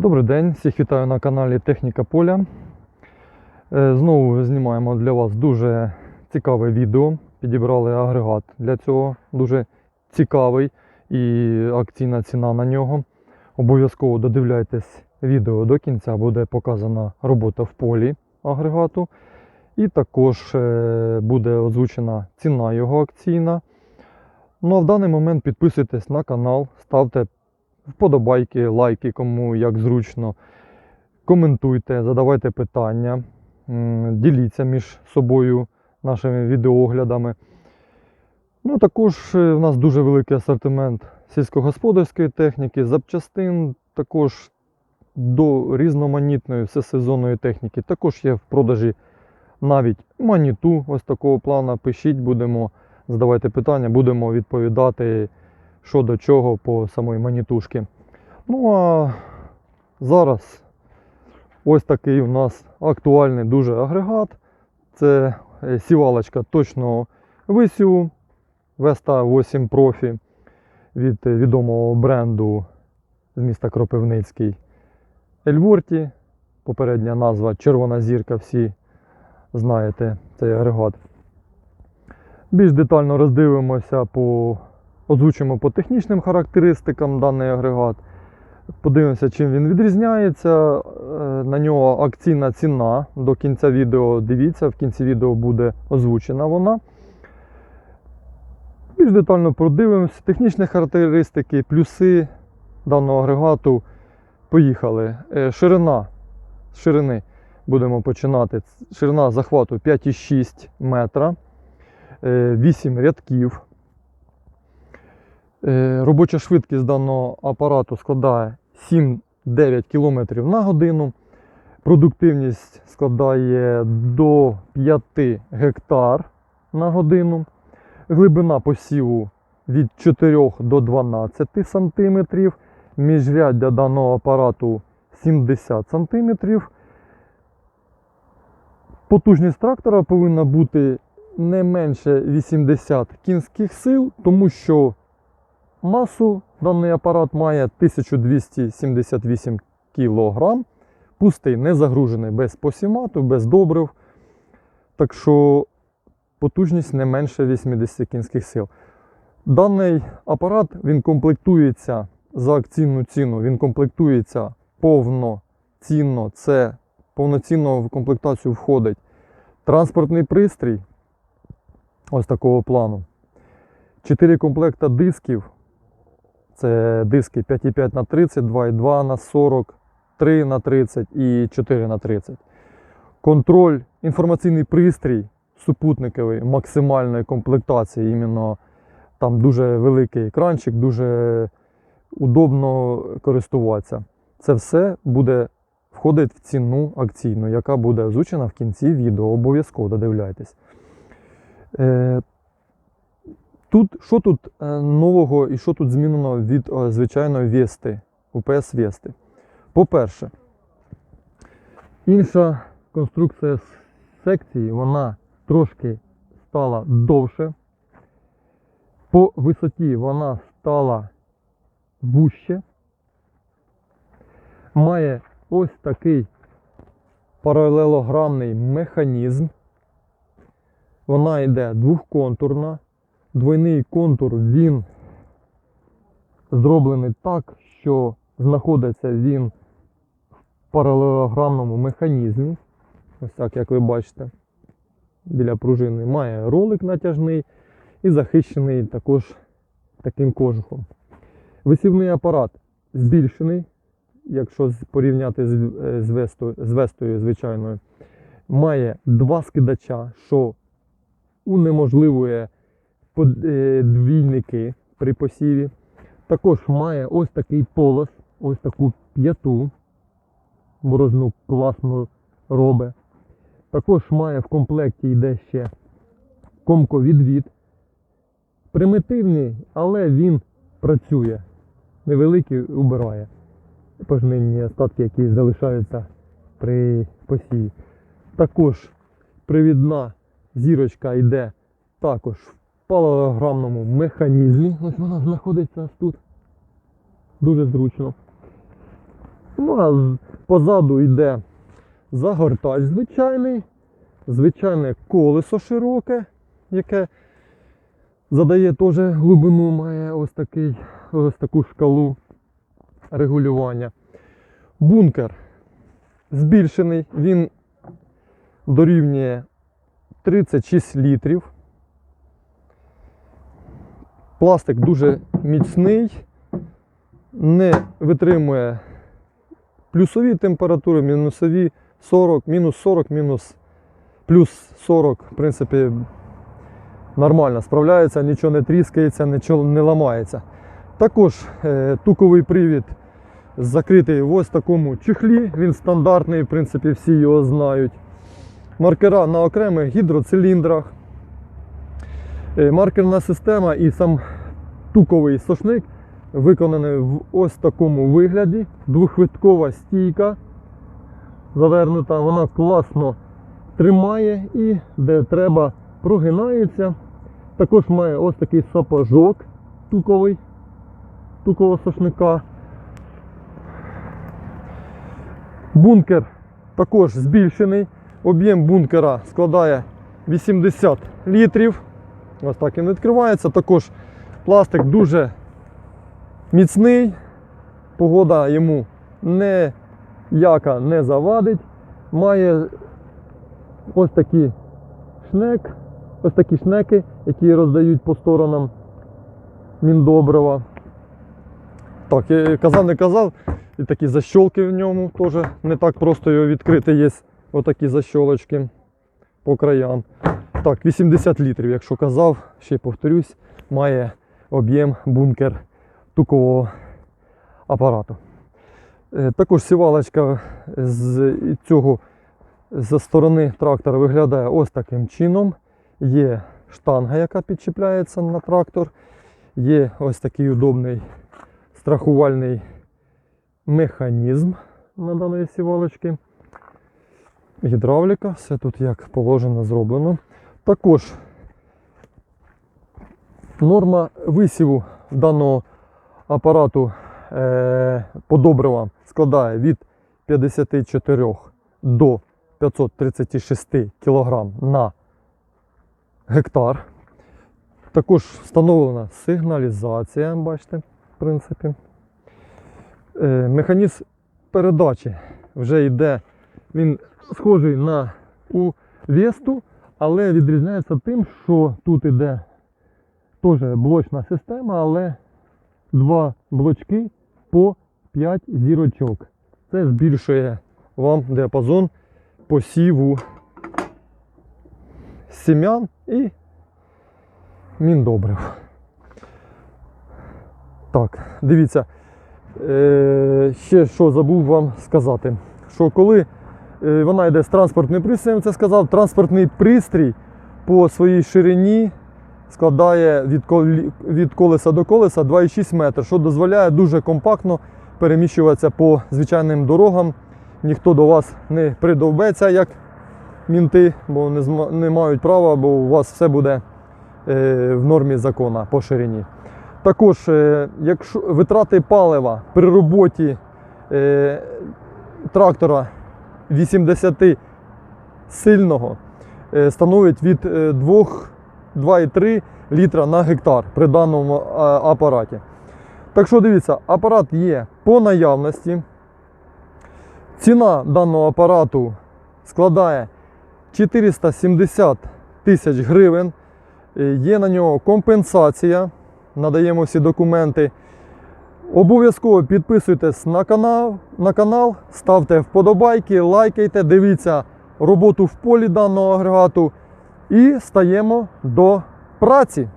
Добрий день, всіх вітаю на каналі Техніка Поля. Е, Знову знімаємо для вас дуже цікаве відео. Підібрали агрегат для цього, дуже цікавий і акційна ціна на нього. Обов'язково додивляйтесь відео до кінця, буде показана робота в полі агрегату. І також е, буде озвучена ціна його акційна. Ну а в даний момент підписуйтесь на канал, ставте вподобайки, лайки, кому як зручно. Коментуйте, задавайте питання, діліться між собою нашими відеооглядами. Ну, також е, в нас дуже великий асортимент сільськогосподарської техніки, запчастин, також до різноманітної всесезонної техніки. Також є в продажі навіть маніту ось такого плану. Пишіть, будемо задавайте питання, будемо відповідати що до чого по самої манітушки. Ну а зараз ось такий у нас актуальний дуже агрегат. Це е, сівалочка точного висіву Vesta 8 Profi від відомого бренду з міста Кропивницький Ельворті. Попередня назва Червона зірка, всі знаєте цей агрегат. Більш детально роздивимося по озвучимо по технічним характеристикам даний агрегат. Подивимося, чим він відрізняється. Е, На нього акційна ціна до кінця відео. Дивіться, в кінці відео буде озвучена вона. Більш детально продивимося. Технічні характеристики, плюси даного агрегату. Поїхали. Е, Ширина. З ширини будемо починати. Ширина захвату 5,6 метра, 8 рядків. Е, Робоча швидкість даного апарату складає 7-9 км на годину. Продуктивність складає до 5 гектар на годину. Глибина посіву від 4 до 12 см. Міжряддя даного апарату 70 см. Потужність трактора повинна бути не менше 80 кінських сил, тому що Масу даний апарат має 1278 кг. Пустий, не загружений без посімату, без добрив. Так що потужність не менше 80 кінських сил. Даний апарат він комплектується за акційну ціну, він комплектується повноцінно. Це повноцінно в комплектацію входить транспортний пристрій ось такого плану. 4 комплекта дисків. Це диски 5,5 на 30, 2,2 на 40, 3 на 30 і 4 на 30. Контроль, інформаційний пристрій супутниковий максимальної комплектації. Іменно там дуже великий екранчик, дуже удобно користуватися. Це все буде входить в ціну акційну, яка буде озвучена в кінці відео. Обов'язково додивляйтесь. Тут, що тут е, нового і що тут змінено від е, звичайної Вести, УПС Вести? По-перше, інша конструкція секції, вона трошки стала довше. По висоті вона стала вужче. Має ось такий паралелограмний механізм. Вона йде двохконтурна двойний контур він зроблений так, що знаходиться він в паралелограмному механізмі. Ось так, як ви бачите, біля пружини має ролик натяжний і захищений також таким кожухом. Висівний апарат збільшений, якщо порівняти з, е, вестою, з вестою звичайною, має два скидача, що унеможливує подвійники при посіві. Також має ось такий полос, ось таку п'яту. Борозну класно робить. Також має в комплекті йде ще комковідвід. Примітивний, але він працює. Невеликий убирає пожнивні остатки, які залишаються при посіві. Також привідна зірочка йде також в палеограмному механізмі. Ось вона знаходиться тут. Дуже зручно. Ну а позаду йде загортач звичайний, звичайне колесо широке, яке задає теж глибину, має ось, такий, ось таку шкалу регулювання. Бункер збільшений, він дорівнює 36 літрів. Пластик дуже міцний, не витримує плюсові температури, мінусові 40, мінус 40, мінус плюс 40, в принципі, нормально справляється, нічого не тріскається, нічого не ламається. Також е, туковий привід закритий в ось такому чехлі, він стандартний, в принципі, всі його знають. Маркера на окремих гідроциліндрах. Е, Маркерна система і сам туковий сошник виконаний в ось такому вигляді. Двохвиткова стійка завернута, вона класно тримає і де треба прогинається. Також має ось такий сапожок туковий, тукового сошника. Бункер також збільшений. Об'єм бункера складає 80 літрів. Ось так він відкривається. Також пластик дуже міцний. Погода йому ніяка не завадить. Має ось такі шнек, ось такі шнеки, які роздають по сторонам міндобрива. Так, я казав, не казав, і такі защолки в ньому теж не так просто його відкрити. Є отакі защолочки по краям. Так, 80 літрів, якщо казав, ще й повторюсь, має об'єм бункер тукового апарату. Е, Також сівалочка з цього зі сторони трактора виглядає ось таким чином. Є штанга, яка підчіпляється на трактор. Є ось такий удобний страхувальний механізм на даної сівалочки. Гідравліка, все тут як положено зроблено. Також норма висіву даного апарату е, по добривам складає від 54 до 536 кг на гектар. Також встановлена сигналізація, бачите, в принципі. Е, механізм передачі вже йде, він схожий на у Весту, але відрізняється тим, що тут йде теж блочна система, але два блочки по 5 зірочок. Це збільшує вам діапазон посіву сім'ян і міндобрив. Так, дивіться. Е, ще що забув вам сказати, що коли вона йде з транспортним пристроєм, це сказав, транспортний пристрій по своїй ширині складає від, колеса до колеса 2,6 метра, що дозволяє дуже компактно переміщуватися по звичайним дорогам. Ніхто до вас не придовбеться, як мінти, бо не, мають права, бо у вас все буде е, в нормі закону по ширині. Також, е, якщо витрати палива при роботі е, трактора 80 сильного е, становить від е, 2 2,3 літра на гектар при даному е, апараті. Так що дивіться, апарат є по наявності. Ціна даного апарату складає 470 тисяч гривень. Е, Є на нього компенсація. Надаємо всі документи. Обов'язково підписуйтесь на канал, на канал, ставте вподобайки, лайкайте, дивіться роботу в полі даного агрегату і стаємо до праці.